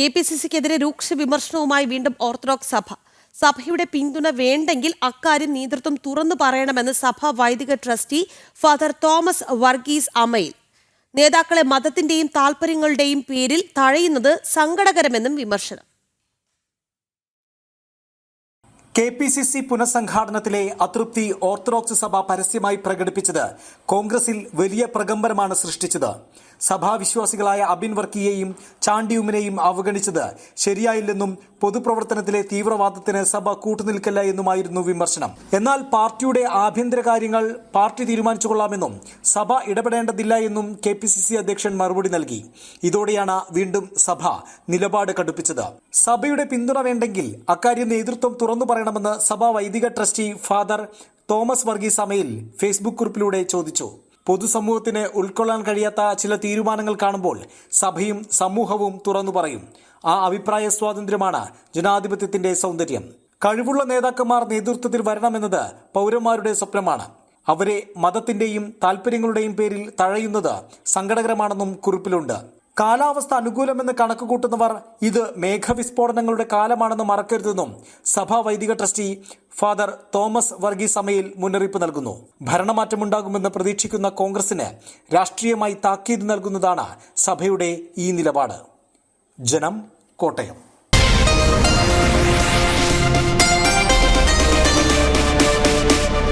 K P C സിക്കെതിരെ രൂക്ഷ വിമർശനവുമായി വീണ്ടും ഓർത്തഡോക്സ് സഭ. സഭയുടെ പിന്തുണ വേണ്ടെങ്കിൽ അക്കാര്യം നേതൃത്വം തുറന്നു പറയണമെന്ന് സഭ വൈദിക ട്രസ്റ്റി ഫാദർ തോമസ് വർഗീസ് അമയിൽ. നേതാക്കളെ മതത്തിന്റെയും താൽപര്യങ്ങളുടെയും പേരിൽ തഴയുന്നത് സങ്കടകരമെന്നും വിമർശനം. കെ പി സി സി പുനഃസംഘാടനത്തിലെ അതൃപ്തി ഓർത്തഡോക്സ് സഭ പരസ്യമായി പ്രകടിപ്പിച്ചത് കോൺഗ്രസിൽ വലിയ പ്രകമ്പനമാണ് സൃഷ്ടിച്ചത്. സഭാവിശ്വാസികളായ അബിൻ വർക്കിയെയും ചാണ്ടിയുമിനെയും അവഗണിച്ചത് ശരിയായില്ലെന്നും പൊതുപ്രവർത്തനത്തിലെ തീവ്രവാദത്തിന് സഭ കൂട്ടുനിൽക്കല്ല എന്നുമായിരുന്നു വിമർശനം. എന്നാൽ പാർട്ടിയുടെ ആഭ്യന്തര കാര്യങ്ങൾ പാർട്ടി തീരുമാനിച്ചുകൊള്ളാമെന്നും സഭ ഇടപെടേണ്ടതില്ല എന്നും കെ പി സി സി അധ്യക്ഷൻ മറുപടി നൽകി. ഇതോടെയാണ് വീണ്ടും സഭ നിലപാട് കടുപ്പിച്ചത്. സഭയുടെ പിന്തുണ വേണ്ടെങ്കിൽ അക്കാര്യം നേതൃത്വം തുറന്നു പറയണമെന്ന് സഭാ വൈദിക trustee father Thomas Varghese Amayil Facebook കുറിപ്പിലൂടെ ചോദിച്ചു. പൊതുസമൂഹത്തിന് ഉൾക്കൊള്ളാൻ കഴിയാത്ത ചില തീരുമാനങ്ങൾ കാണുമ്പോൾ സഭയും സമൂഹവും തുറന്നു പറയും. ആ അഭിപ്രായ സ്വാതന്ത്ര്യമാണ് ജനാധിപത്യത്തിന്റെ സൗന്ദര്യം. കഴിവുള്ള നേതാക്കന്മാർ നേതൃത്വത്തിൽ വരണമെന്നത് പൗരന്മാരുടെ സ്വപ്നമാണ്. അവരെ മതത്തിന്റെയും താൽപര്യങ്ങളുടെയും പേരിൽ തഴയുന്നത് സങ്കടകരമാണെന്നും കുറിപ്പിലുണ്ട്. കാലാവസ്ഥ അനുകൂലമെന്ന് കണക്ക് കൂട്ടുന്നവർ ഇത് മേഘവിസ്ഫോടനങ്ങളുടെ കാലമാണെന്ന് മറക്കരുതെന്നും സഭാ വൈദിക ട്രസ്റ്റി ഫാദർ തോമസ് വർഗീസ് അമയിൽ മുന്നറിയിപ്പ് നൽകുന്നു. ഭരണമാറ്റമുണ്ടാകുമെന്ന് പ്രതീക്ഷിക്കുന്ന കോൺഗ്രസിന് രാഷ്ട്രീയമായി താക്കീത് നൽകുന്നതാണ് സഭയുടെ ഈ നിലപാട്. ജനം കോട്ടയം.